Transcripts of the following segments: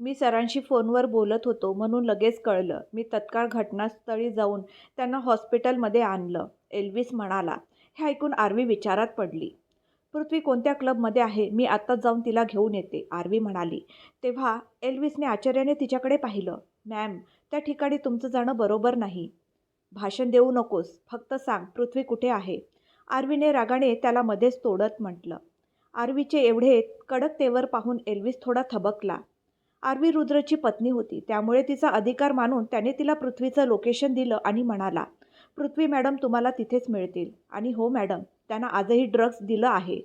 मी सरांशी फोनवर बोलत होतो म्हणून लगेच कळलं. मी तत्काळ घटनास्थळी जाऊन त्यांना हॉस्पिटलमध्ये आणलं. एल्विस म्हणाला हे ऐकून आरवी विचारात पडली. पृथ्वी कोणत्या क्लबमध्ये आहे? मी आत्ताच जाऊन तिला घेऊन येते आरवी म्हणाली. तेव्हा एल्विसने आश्चर्याने तिच्याकडे पाहिलं. मॅम त्या ठिकाणी तुमचं जाणं बरोबर नाही. भाषण देऊ नकोस. फक्त सांग पृथ्वी कुठे आहे? आरवीने रागाने त्याला मध्येच तोडत म्हटलं. आरवीचे एवढे कडक तेवर पाहून एल्विस थोडा थबकला. आरवी रुद्रची पत्नी होती. त्यामुळे तिचा अधिकार मानून त्याने तिला पृथ्वीचं लोकेशन दिलं आणि म्हणाला पृथ्वी मॅडम तुम्हाला तिथेच मिळतील. आणि हो मॅडम त्यांना आजही ड्रग्ज दिलं आहे.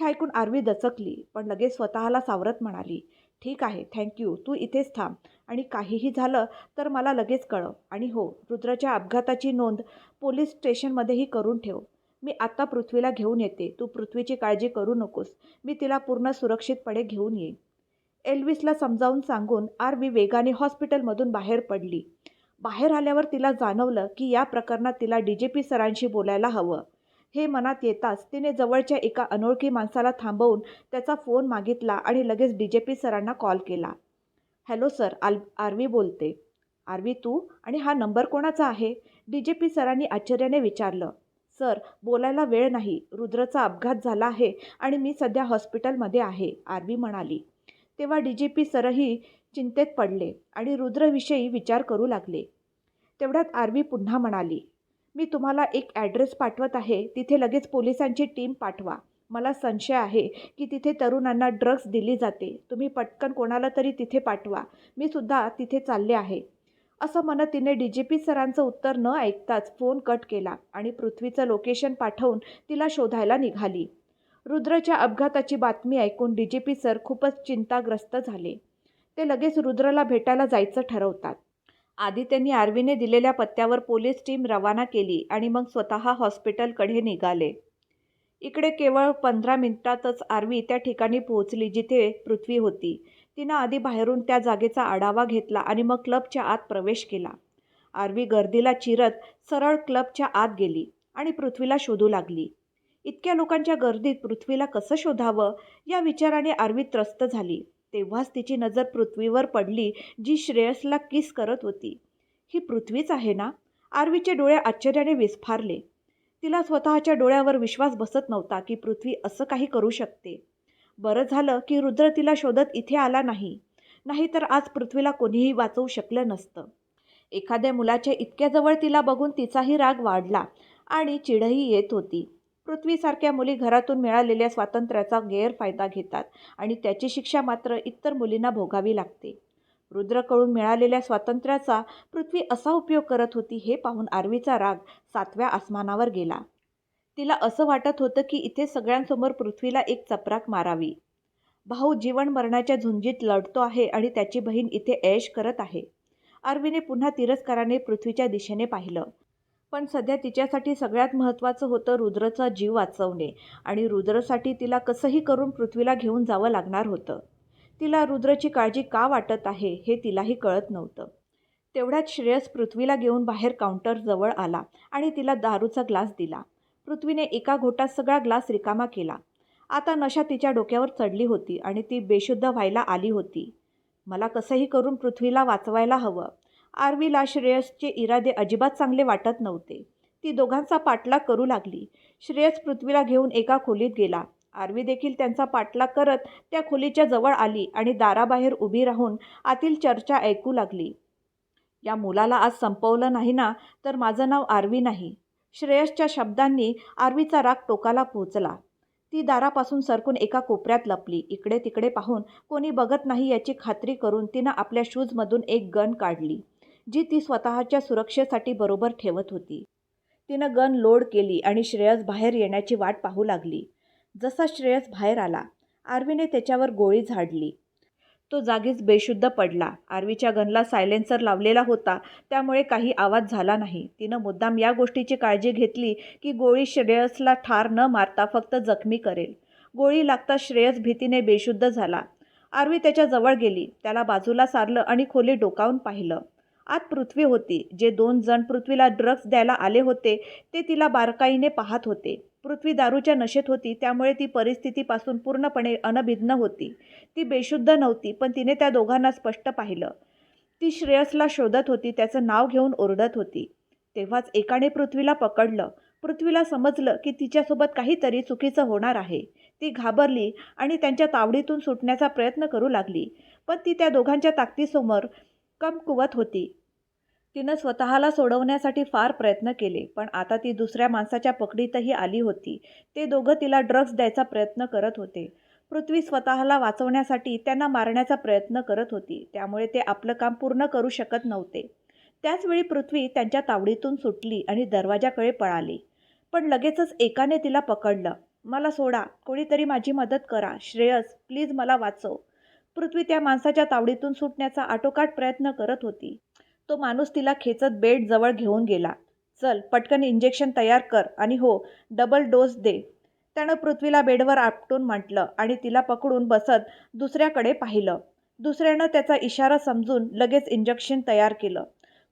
हे ऐकून आरवी दचकली पण लगेच स्वतःला सावरत म्हणाली ठीक आहे थँक्यू तू इथेच थांब. आणि काहीही झालं तर मला लगेच कळव. आणि हो रुद्राच्या अपघाताची नोंद पोलीस स्टेशनमध्येही करून ठेव. मी आत्ता पृथ्वीला घेऊन येते. तू पृथ्वीची काळजी करू नकोस. मी तिला पूर्ण सुरक्षितपणे घेऊन येईन. एल्विसला समजावून सांगून आरवी वेगाने हॉस्पिटलमधून बाहेर पडली. बाहेर आल्यावर तिला जाणवलं की या प्रकरणात तिला डी जे पी सरांशी बोलायला हवं. हे मनात येताच तिने जवळच्या एका अनोळखी माणसाला थांबवून त्याचा फोन मागितला आणि लगेच डी जे पी सरांना कॉल केला. हॅलो सर आल आरवी बोलते. आरवी तू? आणि हा नंबर कोणाचा आहे? डी जे पी सरांनी आश्चर्याने विचारलं. सर बोलायला वेळ नाही. रुद्रचा अपघात झाला आहे आणि मी सध्या हॉस्पिटलमध्ये आहे आरवी म्हणाली. तेव्हा डी जी पी सरही चिंतेत पडले आणि रुद्रविषयी विचार करू लागले. तेवढ्यात आरवी पुन्हा म्हणाली मी तुम्हाला एक ॲड्रेस पाठवत आहे तिथे लगेच पोलिसांची टीम पाठवा. मला संशय आहे की तिथे तरुणांना ड्रग्ज दिली जाते. तुम्ही पटकन कोणाला तरी तिथे पाठवा. मी सुद्धा तिथे चालले आहे. असं म्हणत तिने डी जी पी सरांचं उत्तर न ऐकताच फोन कट केला आणि पृथ्वीचं लोकेशन पाठवून तिला शोधायला निघाली. रुद्रच्या अपघाताची बातमी ऐकून डी जी पी सर खूपच चिंताग्रस्त झाले. ते लगेच रुद्रला भेटायला जायचं ठरवतात. आधी त्यांनी आरवीने दिलेल्या पत्त्यावर पोलीस टीम रवाना केली आणि मग स्वतः हॉस्पिटलकडे निघाले. इकडे केवळ पंधरा मिनिटातच आरवी त्या ठिकाणी पोहोचली जिथे पृथ्वी होती. तिनं आधी बाहेरून त्या जागेचा आढावा घेतला आणि मग क्लबच्या आत प्रवेश केला. आरवी गर्दीला चिरत सरळ क्लबच्या आत गेली आणि पृथ्वीला शोधू लागली. इतक्या लोकांच्या गर्दीत पृथ्वीला कसं शोधावं? या विचाराने आरवी त्रस्त झाली. तेव्हाच तिची नजर पृथ्वीवर पडली जी श्रेयसला किस करत होती. ही पृथ्वीच आहे ना? आरवीचे डोळे आश्चर्याने विस्फारले. तिला स्वतःच्या डोळ्यावर विश्वास बसत नव्हता की पृथ्वी असं काही करू शकते. बरं झालं की रुद्र तिला शोधत इथे आला नाही. नाहीतर आज पृथ्वीला कोणीही वाचवू शकलं नसतं. एखाद्या मुलाच्या इतक्या जवळ तिला बघून तिचाही राग वाढला आणि चिडही येत होती. पृथ्वीसारख्या मुली घरातून मिळालेल्या स्वातंत्र्याचा गैरफायदा घेतात आणि त्याची शिक्षा मात्र इतर मुलींना भोगावी लागते. रुद्रकडून मिळालेल्या स्वातंत्र्याचा पृथ्वी असा उपयोग करत होती हे पाहून आरवीचा राग सातव्या आसमानावर गेला. तिला असं वाटत होतं की इथे सगळ्यांसमोर पृथ्वीला एक चपराक मारावी. भाऊ जीवन मरणाच्या झुंजीत लढतो आहे आणि त्याची बहीण इथे ऐश करत आहे. आरवीने पुन्हा तिरस्काराने पृथ्वीच्या दिशेने पाहिलं. पण सध्या तिच्यासाठी सगळ्यात महत्त्वाचं होतं रुद्रचा जीव वाचवणे आणि रुद्रसाठी तिला कसंही करून पृथ्वीला घेऊन जावं लागणार होतं. तिला रुद्रची काळजी का वाटत आहे हे तिलाही कळत नव्हतं. तेवढ्यात श्रेयस पृथ्वीला घेऊन बाहेर काउंटरजवळ आला आणि तिला दारूचा ग्लास दिला. पृथ्वीने एका घोटात सगळा ग्लास रिकामा केला. आता नशा तिच्या डोक्यावर चढली होती आणि ती बेशुद्ध व्हायला आली होती. मला कसंही करून पृथ्वीला वाचवायला हवं. आरवीला श्रेयसचे इरादे अजिबात चांगले वाटत नव्हते. ती दोघांचा पाठलाग करू लागली. श्रेयस पृथ्वीला घेऊन एका खोलीत गेला. आरवी देखील त्यांचा पाठलाग करत त्या खोलीच्या जवळ आली आणि दाराबाहेर उभी राहून आतील चर्चा ऐकू लागली. या मुलाला आज संपवलं नाही ना तर माझं नाव आरवी नाही. श्रेयसच्या शब्दांनी आरवीचा राग टोकाला पोहोचला ती दारापासून सरकून एका कोपऱ्यात लपली. इकडे तिकडे पाहून कोणी बघत नाही याची खात्री करून तिनं आपल्या शूजमधून एक गन काढली. जी ती स्वतःच्या सुरक्षेसाठी बरोबर ठेवत होती. तिनं गन लोड केली आणि श्रेयस बाहेर येण्याची वाट पाहू लागली. जसा श्रेयस बाहेर आला आर्वीने त्याच्यावर गोळी झाडली. तो जागीच बेशुद्ध पडला. आर्वीच्या गनला सायलेन्सर लावलेला होता त्यामुळे काही आवाज झाला नाही. तिनं मुद्दाम या गोष्टीची काळजी घेतली की गोळी श्रेयसला ठार न मारता फक्त जखमी करेल. गोळी लागता श्रेयस भीतीने बेशुद्ध झाला. आर्वी त्याच्याजवळ गेली. त्याला बाजूला सारलं आणि खोली डोकावून पाहिलं. आत पृथ्वी होती. जे दोन जण पृथ्वीला ड्रग्ज द्यायला आले होते ते तिला बारकाईने पाहत होते. पृथ्वी दारूच्या नशेत होती त्यामुळे ती परिस्थितीपासून पूर्णपणे अनभिज्ञ होती. ती बेशुद्ध नव्हती पण तिने त्या दोघांना स्पष्ट पाहिलं. ती श्रेयसला शोधत होती त्याचं नाव घेऊन ओरडत होती. तेव्हाच एकाने पृथ्वीला पकडलं. पृथ्वीला समजलं की तिच्यासोबत काहीतरी चुकीचं होणार आहे. ती घाबरली आणि त्यांच्या तावडीतून सुटण्याचा प्रयत्न करू लागली. पण ती त्या दोघांच्या ताकदीसमोर कमकुवत होती. तिनं स्वतःला सोडवण्यासाठी फार प्रयत्न केले पण आता ती दुसऱ्या माणसाच्या पकडीतही आली होती. ते दोघं तिला ड्रग्ज द्यायचा प्रयत्न करत होते. पृथ्वी स्वतःला वाचवण्यासाठी त्यांना मारण्याचा प्रयत्न करत होती त्यामुळे ते आपलं काम पूर्ण करू शकत नव्हते. त्याचवेळी पृथ्वी त्यांच्या तावडीतून सुटली आणि दरवाजाकडे पळाली. पण लगेचच एकाने तिला पकडलं. मला सोडा कोणीतरी माझी मदत करा. श्रेयस प्लीज मला वाचव. पृथ्वी त्या माणसाच्या तावडीतून सुटण्याचा आटोकाट प्रयत्न करत होती. तो माणूस तिला खेचत बेडजवळ घेऊन गेला. चल पटकन इंजेक्शन तयार कर. आणि हो डबल डोस दे. त्यानं पृथ्वीला बेडवर आपटून म्हटलं आणि तिला पकडून बसत दुसऱ्याकडे पाहिलं. दुसऱ्यानं त्याचा इशारा समजून लगेच इंजेक्शन तयार केलं.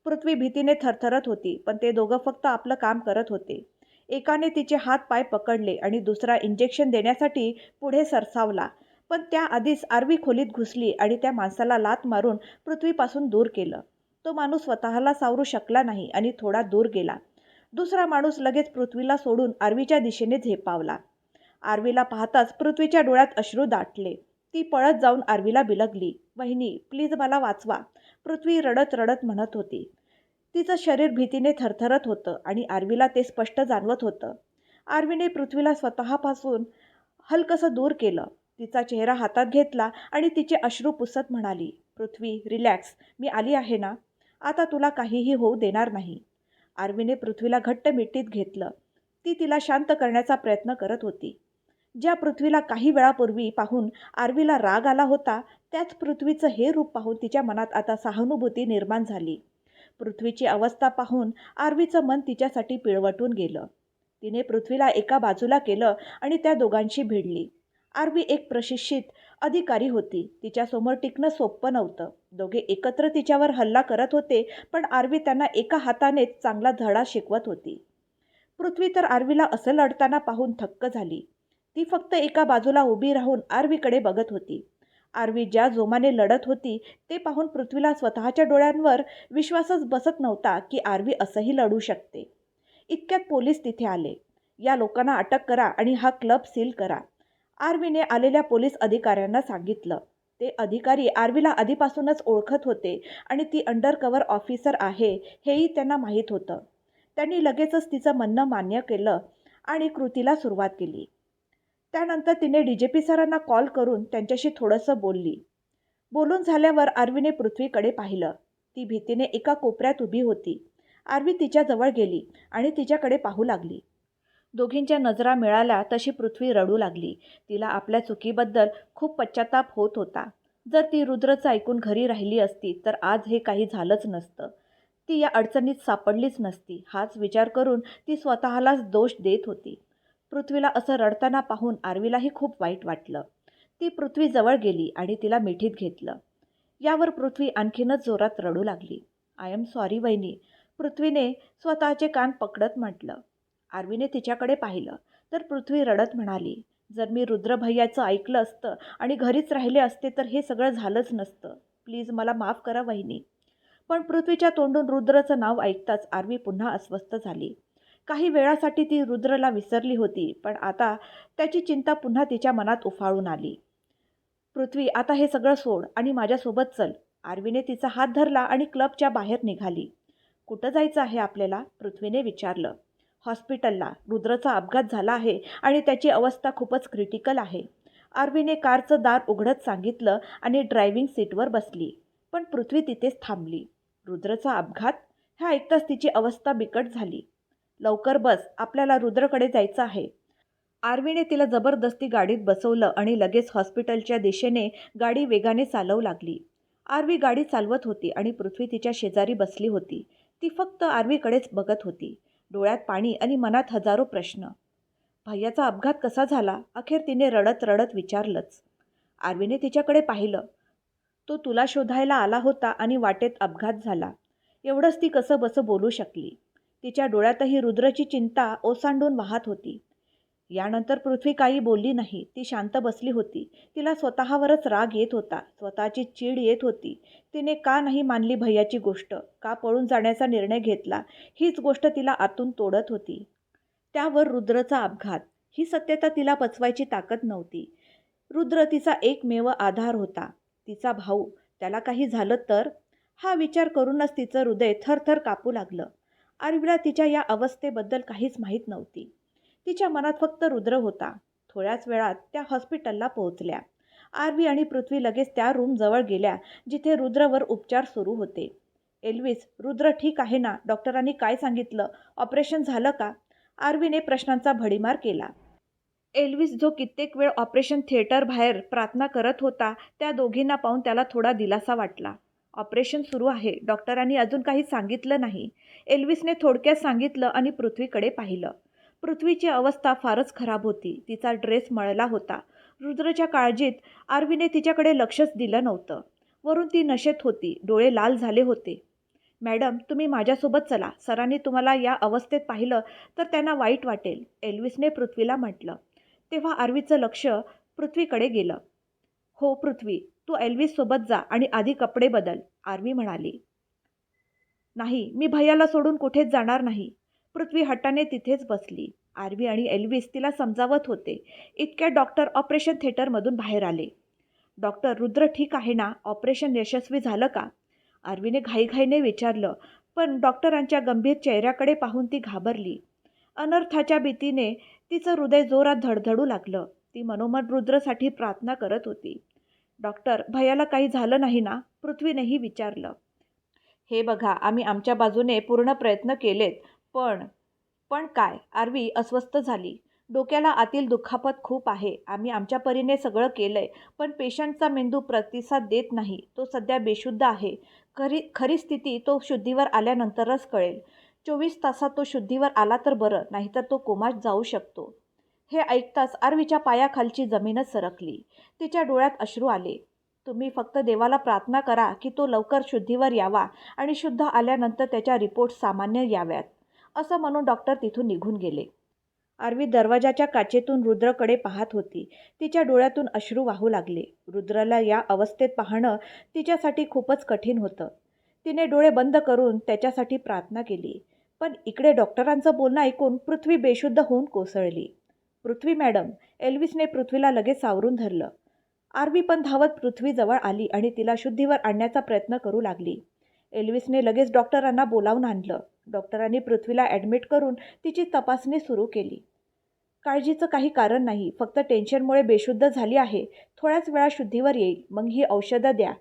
पृथ्वी भीतीने थरथरत होती पण ते दोघं फक्त आपलं काम करत होते. एकाने तिचे हात पाय पकडले आणि दुसरा इंजेक्शन देण्यासाठी पुढे सरसावला. पण त्याआधीच आरवी खोलीत घुसली आणि त्या माणसाला लात मारून पृथ्वीपासून दूर केलं. तो माणूस स्वतःला सावरू शकला नाही आणि थोडा दूर गेला. दुसरा माणूस लगेच पृथ्वीला सोडून आरवीच्या दिशेने झेपावला. आरवीला पाहताच पृथ्वीच्या डोळ्यात अश्रू दाटले. ती पळत जाऊन आरवीला बिलगली. वहिनी प्लीज मला वाचवा पृथ्वी रडत रडत म्हणत होती. तिचं शरीर भीतीने थरथरत होतं आणि आरवीला ते स्पष्ट जाणवत होतं. आरवीने पृथ्वीला स्वतःपासून हलकसं दूर केलं. तिचा चेहरा हातात घेतला आणि तिचे अश्रू पुसत म्हणाली पृथ्वी रिलॅक्स. मी आली आहे ना? आता तुला काहीही होऊ देणार नाही. आर्वीने पृथ्वीला घट्ट मिट्टीत घेतलं. ती तिला शांत करण्याचा प्रयत्न करत होती. ज्या पृथ्वीला काही वेळापूर्वी पाहून आरवीला राग आला होता त्याच पृथ्वीचं हे रूप पाहून तिच्या मनात आता सहानुभूती निर्माण झाली. पृथ्वीची अवस्था पाहून आरवीचं मन तिच्यासाठी पिळवटून गेलं. तिने पृथ्वीला एका बाजूला केलं आणि त्या दोघांशी भिडली. आरवी एक प्रशिक्षित अधिकारी होती. तिच्यासमोर टिकणं सोपं नव्हतं. दोघे एकत्र तिच्यावर हल्ला करत होते पण आरवी त्यांना एका हातानेच चांगला धडा शिकवत होती. पृथ्वी तर आरवीला असं लढताना पाहून थक्क झाली. ती फक्त एका बाजूला उभी राहून आरवीकडे बघत होती. आरवी ज्या जोमाने लढत होती ते पाहून पृथ्वीला स्वतःच्या डोळ्यांवर विश्वासच बसत नव्हता की आरवी असंही लढू शकते. इतक्यात पोलीस तिथे आले. या लोकांना अटक करा आणि हा क्लब सील करा. आर्वीने आलेल्या पोलीस अधिकाऱ्यांना सांगितलं. ते अधिकारी आर्वीला आधीपासूनच ओळखत होते आणि ती अंडरकवर ऑफिसर आहे हेही त्यांना माहीत होतं. त्यांनी लगेचच तिचं म्हणणं मान्य केलं आणि कृतीला सुरुवात केली. त्यानंतर तिने डी जे पी सरांना कॉल करून त्यांच्याशी थोडंसं बोलली. बोलून झाल्यावर आर्वीने पृथ्वीकडे पाहिलं. ती भीतीने एका कोपऱ्यात उभी होती. आर्वी तिच्याजवळ गेली आणि तिच्याकडे पाहू लागली. दोघींच्या नजरा मिळाल्या तशी पृथ्वी रडू लागली. तिला आपल्या चुकीबद्दल खूप पश्चाताप होत होता. जर ती रुद्रचं ऐकून घरी राहिली असती तर आज हे काही झालंच नसतं. ती या अडचणीत सापडलीच नसती हाच विचार करून ती स्वतःलाच दोष देत होती. पृथ्वीला असं रडताना पाहून आरवीलाही खूप वाईट वाटलं. ती पृथ्वी जवळ गेली आणि तिला मिठीत घेतलं. यावर पृथ्वी आणखीनच जोरात रडू लागली. आय एम सॉरी वहिनी. पृथ्वीने स्वतःचे कान पकडत म्हटलं. आरवीने तिच्याकडे पाहिलं तर पृथ्वी रडत म्हणाली जर मी रुद्रभैयाचं ऐकलं असतं आणि घरीच राहिले असते तर हे सगळं झालंच नसतं. प्लीज मला माफ करा वहिनी. पण पृथ्वीच्या तोंडून रुद्रचं नाव ऐकताच आरवी पुन्हा अस्वस्थ झाली. काही वेळासाठी ती रुद्रला विसरली होती पण आता त्याची चिंता पुन्हा तिच्या मनात उफाळून आली. पृथ्वी आता हे सगळं सोड आणि माझ्यासोबत चल. आरवीने तिचा हात धरला आणि क्लबच्या बाहेर निघाली. कुठं जायचं आहे आपल्याला? पृथ्वीने विचारलं. हॉस्पिटलला. रुद्रचा अपघात झाला आहे आणि त्याची अवस्था खूपच क्रिटिकल आहे. आरवीने कारचं दार उघडत सांगितलं आणि ड्रायव्हिंग सीटवर बसली. पण पृथ्वी तिथेच थांबली. रुद्रचा अपघात? ह्या ऐकताच तिची अवस्था बिकट झाली. लवकर बस. आपल्याला रुद्रकडे जायचं आहे. आरवीने तिला जबरदस्ती गाडीत बसवलं आणि लगेच हॉस्पिटलच्या दिशेने गाडी वेगाने चालवू लागली. आरवी गाडी चालवत होती आणि पृथ्वी तिच्या शेजारी बसली होती. ती फक्त आरवीकडेच बघत होती. डोळ्यात पाणी आणि मनात हजारो प्रश्न. भैयाचा अपघात कसा झाला अखेर तिने रडत रडत विचारलंच. आरवीने तिच्याकडे पाहिलं. तो तुला शोधायला आला होता आणि वाटेत अपघात झाला. एवढंच ती कसं बसं बोलू शकली. तिच्या डोळ्यातही रुद्रची चिंता ओसांडून वाहत होती. यानंतर पृथ्वी काही बोलली नाही. ती शांत बसली होती. तिला स्वतःवरच राग येत होता. स्वतःची चीड येत होती. तिने का नाही मानली भैयाची गोष्ट? का पळून जाण्याचा निर्णय घेतला? हीच गोष्ट तिला आतून तोडत होती. त्यावर रुद्रचा अपघात. ही सत्यता तिला पचवायची ताकद नव्हती. रुद्र तिचा एकमेव आधार होता. तिचा भाऊ. त्याला काही झालं तर? हा विचार करूनच तिचं हृदय थरथर कापू लागलं. आरवीला तिच्या या अवस्थेबद्दल काहीच माहीत नव्हती. तिच्या मनात फक्त रुद्र होता. थोड्याच वेळात त्या हॉस्पिटलला पोहोचल्या. आरवी आणि पृथ्वी लगेच त्या रूमजवळ गेल्या जिथे रुद्रवर उपचार सुरू होते. एल्विस रुद्र ठीक आहे ना? डॉक्टरांनी काय सांगितलं? ऑपरेशन झालं का? आरवीने प्रश्नांचा भडीमार केला. एल्विस जो कित्येक वेळ ऑपरेशन थिएटर बाहेर प्रार्थना करत होता त्या दोघींना पाहून त्याला थोडा दिलासा वाटला. ऑपरेशन सुरू आहे. डॉक्टरांनी अजून काही सांगितलं नाही. एल्विसने थोडक्यात सांगितलं आणि पृथ्वीकडे पाहिलं. पृथ्वीची अवस्था फारच खराब होती. तिचा ड्रेस मळला होता. रुद्रच्या काळजीत आरवीने तिच्याकडे लक्षच दिलं नव्हतं. वरून ती नशेत होती. डोळे लाल झाले होते. मॅडम तुम्ही माझ्यासोबत चला. सरांनी तुम्हाला या अवस्थेत पाहिलं तर त्यांना वाईट वाटेल एल्विसने पृथ्वीला म्हटलं. तेव्हा आरवीचं लक्ष पृथ्वीकडे गेलं. हो पृथ्वी तू एल्विससोबत जा आणि आधी कपडे बदल आरवी म्हणाली. नाही मी भैयाला सोडून कुठेच जाणार नाही. पृथ्वी हट्टाने तिथेच बसली. आरवी आणि एल्विस तिला समजावत होते. इतक्या डॉक्टर ऑपरेशन थिएटरमधून बाहेर आले. डॉक्टर रुद्र ठीक आहे ना? ऑपरेशन यशस्वी झालं का? आरवीने घाईघाईने विचारलं पण डॉक्टरांच्या गंभीर चेहऱ्याकडे पाहून ती घाबरली. अनर्थाच्या भीतीने तिचं हृदय जोरात धडधडू लागलं. ती मनोमन रुद्रसाठी प्रार्थना करत होती. डॉक्टर भयाला काही झालं नाही ना? पृथ्वीनेही विचारलं. हे बघा आम्ही आमच्या बाजूने पूर्ण प्रयत्न केलेत. पण पण काय? आरवी अस्वस्थ झाली. डोक्याला आतील दुखापत खूप आहे. आम्ही आमच्या परीने सगळं केलं आहे पण पेशंटचा मेंदू प्रतिसाद देत नाही. तो सध्या बेशुद्ध आहे. खरी खरी स्थिती तो शुद्धीवर आल्यानंतरच कळेल. चोवीस तासात तो शुद्धीवर आला तर बरं नाहीतर तो कोमात जाऊ शकतो. हे ऐकताच आरवीच्या पायाखालची जमीनच सरकली. तिच्या डोळ्यात अश्रू आले. तुम्ही फक्त देवाला प्रार्थना करा की तो लवकर शुद्धीवर यावा आणि शुद्ध आल्यानंतर त्याच्या रिपोर्ट सामान्य याव्यात. असं म्हणून डॉक्टर तिथून निघून गेले. आरवी दरवाजाच्या काचेतून रुद्रकडे पाहत होती. तिच्या डोळ्यातून अश्रू वाहू लागले. रुद्राला या अवस्थेत पाहणं तिच्यासाठी खूपच कठीण होतं. तिने डोळे बंद करून त्याच्यासाठी प्रार्थना केली. पण इकडे डॉक्टरांचं बोलणं ऐकून पृथ्वी बेशुद्ध होऊन कोसळली. पृथ्वी मॅडम एल्विसने पृथ्वीला लगेच सावरून धरलं. आरवी पण धावत पृथ्वीजवळ आली आणि तिला शुद्धीवर आणण्याचा प्रयत्न करू लागली. एल्विसने लगेच डॉक्टरांना बोलावून आणलं. डॉक्टरांनी पृथ्वीला ॲडमिट करून तिची तपासणी सुरू केली. काळजीचं काही कारण नाही फक्त टेन्शनमुळे बेशुद्ध झाली आहे. थोड्याच वेळा शुद्धीवर येईल मग ही औषधं द्या.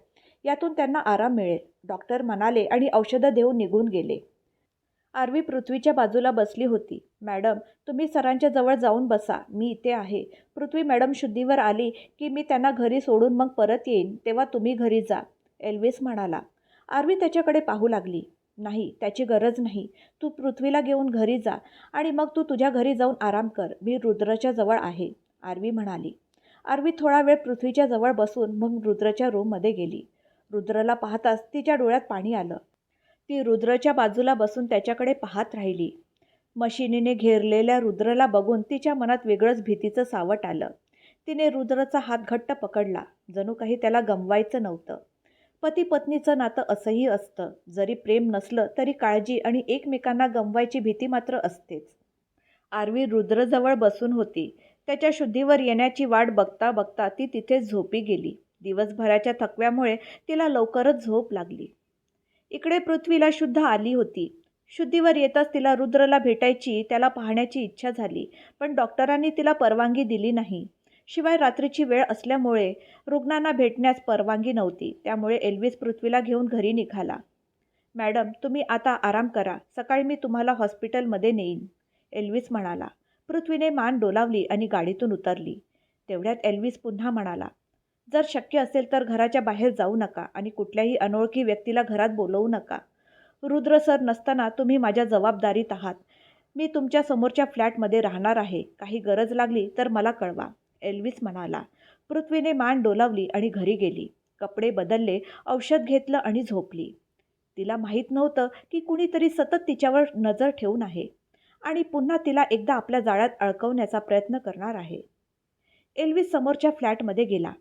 यातून त्यांना आराम मिळेल. डॉक्टर म्हणाले आणि औषधं देऊन निघून गेले. आरवी पृथ्वीच्या बाजूला बसली होती. मॅडम तुम्ही सरांच्या जवळ जाऊन बसा. मी इथे आहे. पृथ्वी मॅडम शुद्धीवर आली की मी त्यांना घरी सोडून मग परत येईन. तेव्हा तुम्ही घरी जा एल्विस म्हणाला. आरवी त्याच्याकडे पाहू लागली. नाही त्याची गरज नाही. तू पृथ्वीला घेऊन घरी जा आणि मग तू तुझ्या घरी जाऊन आराम कर. मी रुद्रच्या जवळ आहे आरवी म्हणाली. आरवी थोडा वेळ पृथ्वीच्या जवळ बसून मग रुद्रच्या रूममध्ये गेली. रुद्रला पाहताच तिच्या डोळ्यात पाणी आलं. ती रुद्रच्या बाजूला बसून त्याच्याकडे पाहत राहिली. मशिनीने घेरलेल्या रुद्रला बघून तिच्या मनात वेगळंच भीतीचं सावट आलं. तिने रुद्रचा हात घट्ट पकडला. जणू काही त्याला गमवायचं नव्हतं. पती पत्नीचं नातं असंही असतं. जरी प्रेम नसलं तरी काळजी आणि एकमेकांना गमवायची भीती मात्र असतेच. आरवी रुद्रजवळ बसून होती. त्याच्या शुद्धीवर येण्याची वाट बघता बघता ती तिथेच झोपी गेली. दिवसभराच्या थकव्यामुळे तिला लवकरच झोप लागली. इकडे पृथ्वीला शुद्ध आली होती. शुद्धीवर येताच तिला रुद्रला भेटायची त्याला पाहण्याची इच्छा झाली पण डॉक्टरांनी तिला परवानगी दिली नाही. शिवाय रात्रीची वेळ असल्यामुळे रुग्णांना भेटण्यास परवानगी नव्हती. त्यामुळे एल्विस पृथ्वीला घेऊन घरी निघाला. मॅडम तुम्ही आता आराम करा. सकाळी मी तुम्हाला हॉस्पिटलमध्ये नेईन. एल्विस म्हणाला. पृथ्वीने मान डोलावली आणि गाडीतून उतरली. तेवढ्यात एल्विस पुन्हा म्हणाला जर शक्य असेल तर घराच्या बाहेर जाऊ नका आणि कुठल्याही अनोळखी व्यक्तीला घरात बोलवू नका. रुद्र सर नसताना तुम्ही माझ्या जबाबदारीत आहात. मी तुमच्या समोरच्या फ्लॅटमध्ये राहणार आहे. काही गरज लागली तर मला कळवा. एल्विस म्हणाला. पृथ्वीने मान डोलावली आणि घरी गेली. कपडे बदलले औषध घेतलं आणि झोपली. तिला माहीत नव्हतं की कुणीतरी सतत तिच्यावर नजर ठेवून आहे आणि पुन्हा तिला एकदा आपल्या जाळ्यात अडकवण्याचा प्रयत्न करणार आहे. एल्विस समोरच्या फ्लॅटमध्ये गेला.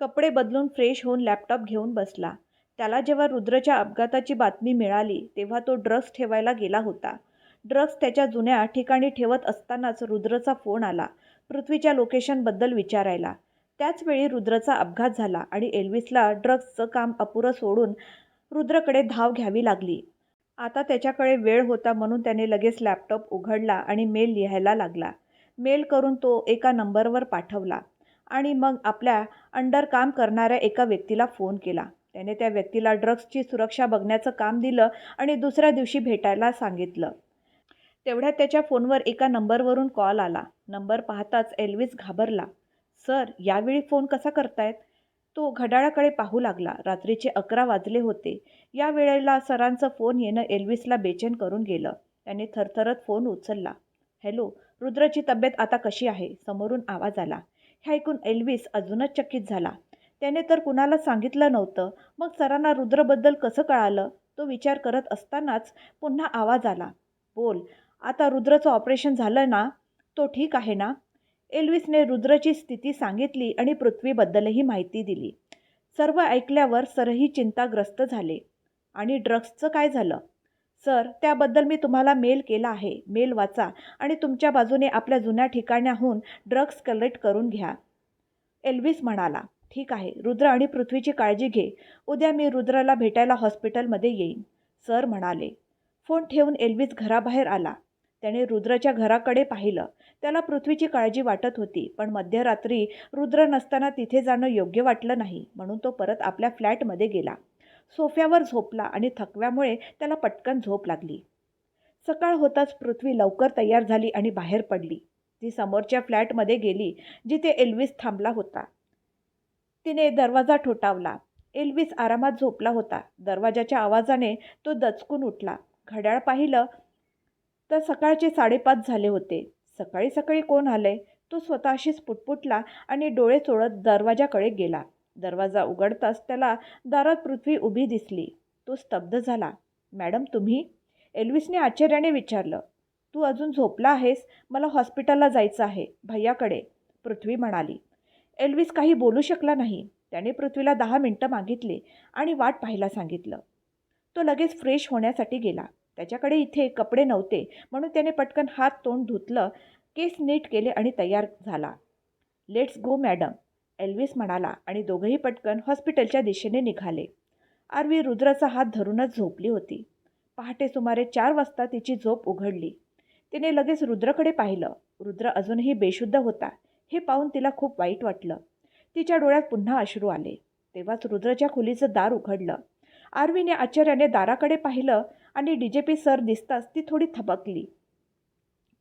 कपडे बदलून फ्रेश होऊन लॅपटॉप घेऊन बसला. त्याला जेव्हा रुद्रच्या अपघाताची बातमी मिळाली तेव्हा तो ड्रग्स ठेवायला गेला होता. ड्रग्स त्याच्या जुन्या ठिकाणी ठेवत असतानाच रुद्रचा फोन आला. पृथ्वीच्या लोकेशनबद्दल विचारायला. त्याचवेळी रुद्रचा अपघात झाला आणि एल्विसला ड्रग्जचं काम अपुरं सोडून रुद्रकडे धाव घ्यावी लागली. आता त्याच्याकडे वेळ होता म्हणून त्याने लगेच लॅपटॉप उघडला आणि मेल लिहायला लागला. मेल करून तो एका नंबरवर पाठवला आणि मग आपल्या अंडर काम करणाऱ्या एका व्यक्तीला फोन केला. त्याने त्या व्यक्तीला ड्रग्सची सुरक्षा बघण्याचं काम दिलं आणि दुसऱ्या दिवशी भेटायला सांगितलं. तेवढ्यात त्याच्या फोनवर एका नंबरवरून कॉल आला. नंबर पाहताच एल्विस घाबरला. सर यावेळी फोन कसा करतायत? तो घड्याळाकडे पाहू लागला. रात्रीचे अकरा वाजले होते. या वेळेला सरांचं फोन येणं एल्विसला बेचैन करून गेलं. त्याने थरथरत फोन उचलला. हॅलो रुद्रची तब्येत आता कशी आहे? समोरून आवाज आला. हे ऐकून एल्विस अजूनच चकित झाला. त्याने तर कुणाला सांगितलं नव्हतं. मग सरांना रुद्रबद्दल कसं कळालं? तो विचार करत असतानाच पुन्हा आवाज आला. बोल आता रुद्रचं ऑपरेशन झालं ना तो ठीक आहे ना? एल्विसने रुद्रची स्थिती सांगितली आणि पृथ्वीबद्दलही माहिती दिली. सर्व ऐकल्यावर सरही चिंताग्रस्त झाले. आणि ड्रग्सचं काय झालं? सर त्याबद्दल मी तुम्हाला मेल केला आहे. मेल वाचा आणि तुमच्या बाजूने आपल्या जुन्या ठिकाण्याहून ड्रग्स कलेक्ट करून घ्या. एल्विस म्हणाला ठीक आहे. रुद्र आणि पृथ्वीची काळजी घे. उद्या मी रुद्रला भेटायला हॉस्पिटलमध्ये येईन. सर म्हणाले. फोन ठेवून एल्विस घराबाहेर आला. त्याने रुद्रच्या घराकडे पाहिलं. त्याला पृथ्वीची काळजी वाटत होती पण मध्यरात्री रुद्र नसताना तिथे जाणं योग्य वाटलं नाही म्हणून तो परत आपल्या फ्लॅटमध्ये गेला. सोफ्यावर झोपला आणि थकव्यामुळे त्याला पटकन झोप लागली. सकाळ होताच पृथ्वी लवकर तयार झाली आणि बाहेर पडली. ती समोरच्या फ्लॅटमध्ये गेली जिथे एल्विस थांबला होता. तिने दरवाजा ठोठावला. एल्विस आरामात झोपला होता. दरवाजाच्या आवाजाने तो दचकून उठला. घड्याळ पाहिलं तर सकाळचे साडेपाच झाले होते. सकाळी सकाळी कोण आलंय? तो स्वतःशीच पुटपुटला आणि डोळे चोळत दरवाजाकडे गेला. दरवाजा उघडताच त्याला दारात पृथ्वी उभी दिसली. तो स्तब्ध झाला. मॅडम तुम्ही? एल्विसने आश्चर्याने विचारलं. तू अजून झोपला आहेस? मला हॉस्पिटलला जायचं आहे. भैयाकडे. पृथ्वी म्हणाली. एल्विस काही बोलू शकला नाही. त्याने पृथ्वीला दहा मिनटं मागितले आणि वाट पाहायला सांगितलं. तो लगेच फ्रेश होण्यासाठी गेला. त्याच्याकडे इथे कपडे नव्हते. म्हणून त्याने पटकन हात तोंड धुतलं केस नीट केले आणि तयार झाला. लेट्स गो मॅडम एल्विस म्हणाला आणि दोघंही पटकन हॉस्पिटलच्या दिशेने निघाले. आरवी रुद्राचा हात धरूनच झोपली होती. पहाटे सुमारे चार वाजता तिची झोप उघडली. तिने लगेच रुद्रकडे पाहिलं. रुद्र अजूनही बेशुद्ध होता. हे पाहून तिला खूप वाईट वाटलं. तिच्या डोळ्यात पुन्हा अश्रू आले. तेव्हाच रुद्रच्या खोलीचं दार उघडलं. आरवीने आश्चर्याने दाराकडे पाहिलं आणि डी जे पी सर दिसताच ती थोडी थबकली.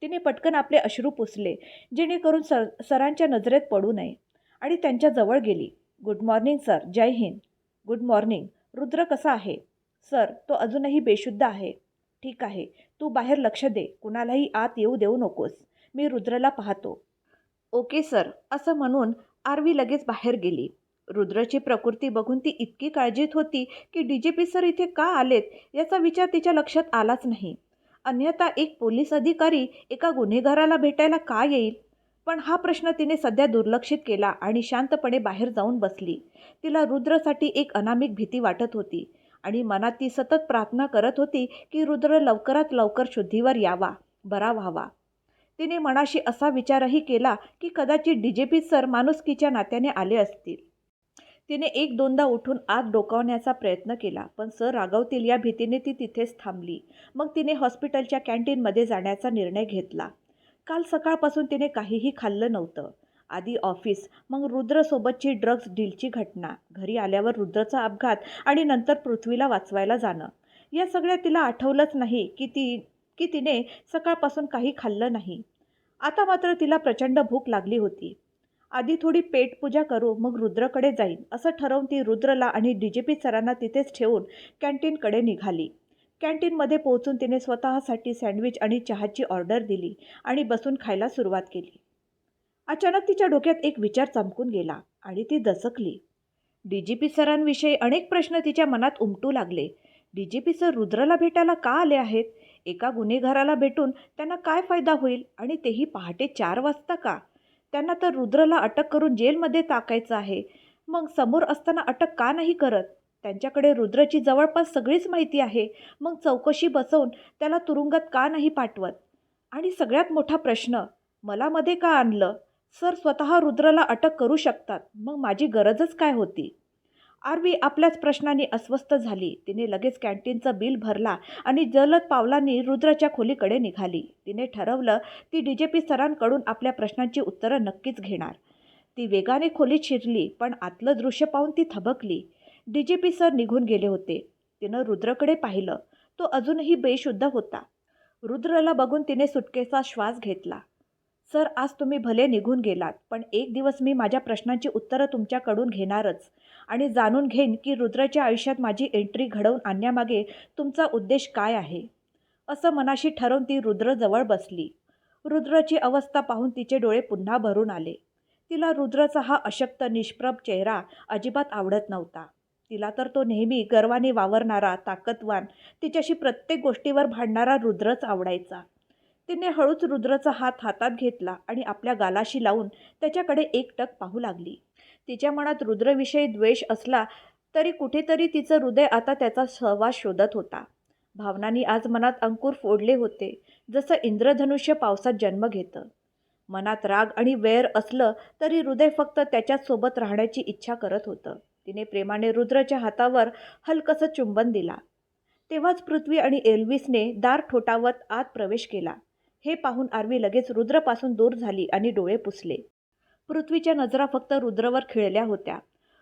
तिने पटकन आपले अश्रू पुसले जेणेकरून सर सरांच्या नजरेत पडू नये. आणि त्यांच्या जवळ गेली. Good morning sir. Jai Hind. Good morning. Rudra कसा आहे? सर तो अजूनही बेशुद्ध आहे. ठीक आहे. तू बाहेर लक्ष दे. कुणालाही आत येऊ देऊ नकोस. मी रुद्रला पाहतो. Okay sir. असं म्हणून आरवी लगेच बाहेर गेली. रुद्रची प्रकृती बघून ती इतकी काळजीत होती की डी जे पी सर इथे का आलेत याचा विचार तिच्या लक्षात आलाच नाही. अन्यथा एक पोलीस अधिकारी एका गुन्हेगाराला भेटायला का येईल? पण हा प्रश्न तिने सध्या दुर्लक्षित केला आणि शांतपणे बाहेर जाऊन बसली. तिला रुद्रसाठी एक अनामिक भीती वाटत होती आणि मनात ती सतत प्रार्थना करत होती की रुद्र लवकरात लवकर शुद्धीवर यावा बरा व्हावा. तिने मनाशी असा विचारही केला की कदाचित डी जे पी सर माणुसकीच्या नात्याने आले असतील. तिने एक दोनदा उठून आत डोकावण्याचा प्रयत्न केला पण सर रागवतील या भीतीने ती तिथेच थांबली. मग तिने हॉस्पिटलच्या कॅन्टीनमध्ये जाण्याचा निर्णय घेतला. काल सकाळपासून तिने काहीही खाल्लं नव्हतं. आधी ऑफिस मग रुद्रसोबतची ड्रग्ज डीलची घटना घरी आल्यावर रुद्रचा अपघात आणि नंतर पृथ्वीला वाचवायला जाणं. या सगळ्या तिला आठवलंच नाही की ती की तिने सकाळपासून काही खाल्लं नाही. आता मात्र तिला प्रचंड भूक लागली होती. आधी थोडी पेटपूजा करू मग रुद्रकडे जाईन असं ठरवून ती रुद्रला आणि डी जे पी सरांना तिथेच ठेवून कॅन्टीनकडे निघाली. कॅन्टीनमध्ये पोहोचून तिने स्वतःसाठी सँडविच आणि चहाची ऑर्डर दिली आणि बसून खायला सुरुवात केली. अचानक तिच्या डोक्यात एक विचार चमकून गेला आणि ती दचकली. डी जी पी सरांविषयी अनेक प्रश्न तिच्या मनात उमटू लागले. डी जी पी सर रुद्रला भेटायला का आले आहेत? एका गुन्हेगाराला भेटून त्यांना काय फायदा होईल आणि तेही पहाटे चार वाजता का? त्यांना तर रुद्रला अटक करून जेलमध्ये टाकायचं आहे. मग समोर असताना अटक का नाही करत? त्यांच्याकडे रुद्रची जवळपास सगळीच माहिती आहे. मग चौकशी बसवून त्याला तुरुंगात का नाही पाठवत? आणि सगळ्यात मोठा प्रश्न मला मध्ये का आणलं? सर स्वतः रुद्रला अटक करू शकतात. मग माझी गरजच काय होती? आरवी आपल्याच प्रश्नांनी अस्वस्थ झाली. तिने लगेच कॅन्टीनचं बिल भरला आणि जलद पावलांनी रुद्राच्या खोलीकडे निघाली. तिने ठरवलं ती डी जे पी सरांकडून आपल्या प्रश्नांची उत्तरं नक्कीच घेणार. ती वेगाने खोलीत शिरली पण आतलं दृश्य पाहून ती थबकली. डी जे पी सर निघून गेले होते. तिनं रुद्रकडे पाहिलं. तो अजूनही बेशुद्ध होता. रुद्रला बघून तिने सुटकेचा श्वास घेतला. सर आज तुम्ही भले निघून गेलात पण एक दिवस मी माझ्या प्रश्नांची उत्तरं तुमच्याकडून घेणारच. आणि जाणून घेईन की रुद्राच्या आयुष्यात माझी एंट्री घडवून आणण्यामागे तुमचा उद्देश काय आहे. असं मनाशी ठरवून ती रुद्रजवळ बसली. रुद्राची अवस्था पाहून तिचे डोळे पुन्हा भरून आले. तिला रुद्राचा हा अशक्त निष्प्रभ चेहरा अजिबात आवडत नव्हता. तिला तर तो नेहमी गर्वाने वावरणारा ताकदवान तिच्याशी प्रत्येक गोष्टीवर भांडणारा रुद्रच आवडायचा. तिने हळूच रुद्रचा हात हातात घेतला आणि आपल्या गालाशी लावून त्याच्याकडे एकटक पाहू लागली. तिच्या मनात रुद्रविषयी द्वेष असला तरी कुठेतरी तिचं हृदय आता त्याचा सहवास शोधत होता. भावनांनी आज मनात अंकुर फोडले होते जसं इंद्रधनुष्य पावसात जन्म घेतं. मनात राग आणि वैर असलं तरी हृदय फक्त त्याच्यासोबत राहण्याची इच्छा करत होतं. तिने प्रेमाने रुद्रच्या हातावर हलकसं चुंबन दिला. तेव्हाच पृथ्वी आणि एल्विसने दार ठोठावत आत प्रवेश केला. हे पाहून आरवी लगेच रुद्रपासून दूर झाली आणि डोळे पुसले. पृथ्वीच्या नजरा फक्त रुद्रवर खिळल्या होत्या.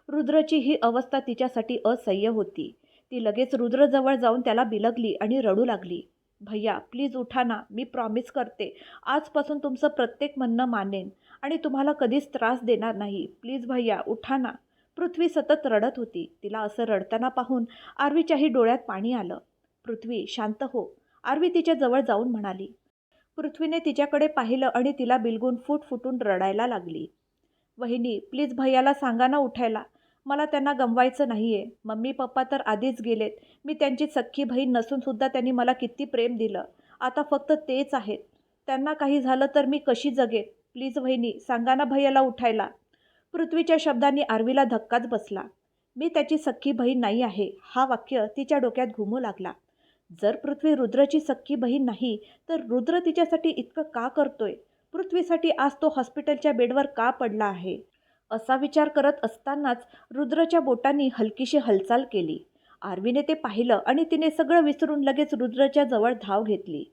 रुद्रची ही अवस्था तिच्यासाठी असह्य होती. ती लगेच रुद्रजवळ जाऊन त्याला बिलगली आणि रडू लागली. भैया प्लीज उठा ना मी प्रॉमिस करते. आजपासून तुमचं प्रत्येक म्हणणं मानेन आणि तुम्हाला कधीच त्रास देणार नाही. प्लीज भैया उठा ना. पृथ्वी सतत रडत होती. तिला असं रडताना पाहून आरवीच्याही डोळ्यात पाणी आलं. पृथ्वी शांत हो. आरवी तिच्या जवळ जाऊन म्हणाली पृथ्वीने तिच्याकडे पाहिलं आणि तिला बिलगून फूट फुटून रडायला लागली. वहिनी प्लीज भैयाला सांगा ना उठायला. मला त्यांना गमवायचं नाही आहे मम्मी पप्पा तर आधीच गेलेत. मी त्यांची सख्खी बहीण नसूनसुद्धा त्यांनी मला किती प्रेम दिलं. आता फक्त तेच आहेत. त्यांना काही झालं तर मी कशी जगेन? प्लीज वहिनी सांगा ना भैयाला उठायला. पृथ्वीच्या शब्दांनी आरवीला धक्काच बसला. मी त्याची सख्खी बहीण नाही आहे. हा वाक्य तिच्या डोक्यात घुमू लागला. जर पृथ्वी रुद्रची सख्खी बहीण नाही तर रुद्र तिच्यासाठी इतकं का करतोय? पृथ्वीसाठी आज तो हॉस्पिटलच्या बेडवर का पडला आहे? असा विचार करत असतानाच रुद्रच्या बोटांनी हलकीशी हालचाल केली. आरवीने ते पाहिलं आणि तिने सगळं विसरून लगेच रुद्रच्या जवळ धाव घेतली.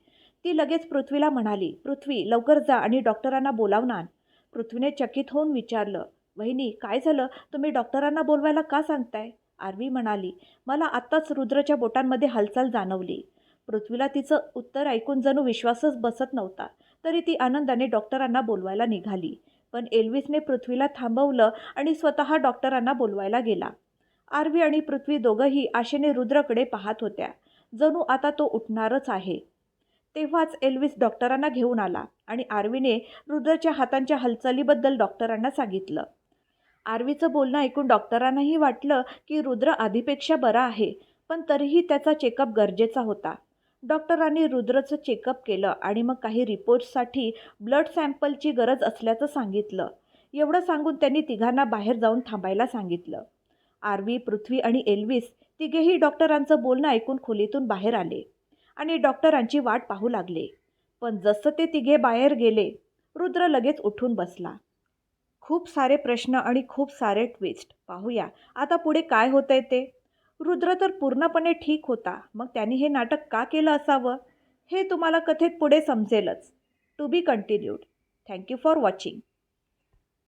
ती लगेच पृथ्वीला म्हणाली पृथ्वी लवकर जा आणि डॉक्टरांना बोलावून आण पृथ्वीने चकित होऊन विचारलं वहिनी काय झालं? तुम्ही डॉक्टरांना बोलवायला का सांगताय? आरवी म्हणाली मला आत्ताच रुद्रच्या बोटांमध्ये हालचाल जाणवली. पृथ्वीला तिचं उत्तर ऐकून जणू विश्वासच बसत नव्हता. तरी ती आनंदाने डॉक्टरांना बोलवायला निघाली. पण एल्विसने पृथ्वीला थांबवलं आणि स्वतः डॉक्टरांना बोलवायला गेला. आरवी आणि पृथ्वी दोघंही आशेने रुद्रकडे पाहत होत्या. जणू आता तो उठणारच आहे. तेव्हाच एल्विस डॉक्टरांना घेऊन आला आणि आरवीने रुद्रच्या हातांच्या हालचालीबद्दल डॉक्टरांना सांगितलं. आरवीचं बोलणं ऐकून डॉक्टरांनाही वाटलं की रुद्र आधीपेक्षा बरा आहे पण तरीही त्याचा चेकअप गरजेचा होता. डॉक्टरांनी रुद्रचं चेकअप केलं आणि मग काही रिपोर्ट्ससाठी ब्लड सॅम्पलची गरज असल्याचं सांगितलं. एवढं सांगून त्यांनी तिघांना बाहेर जाऊन थांबायला सांगितलं. आरवी पृथ्वी आणि एल्विस तिघेही डॉक्टरांचं बोलणं ऐकून खोलीतून बाहेर आले आणि डॉक्टरांची वाट पाहू लागले. पण जसं ते तिघे बाहेर गेले रुद्र लगेच उठून बसला. खूप सारे प्रश्न आणि खूप सारे ट्विस्ट पाहूया. आता पुढे काय होतंय ते? रुद्र तर पूर्णपणे ठीक होता. मग त्यांनी हे नाटक का केलं असावं? हे तुम्हाला कथेत पुढे समजेलच. To be continued thank you for watching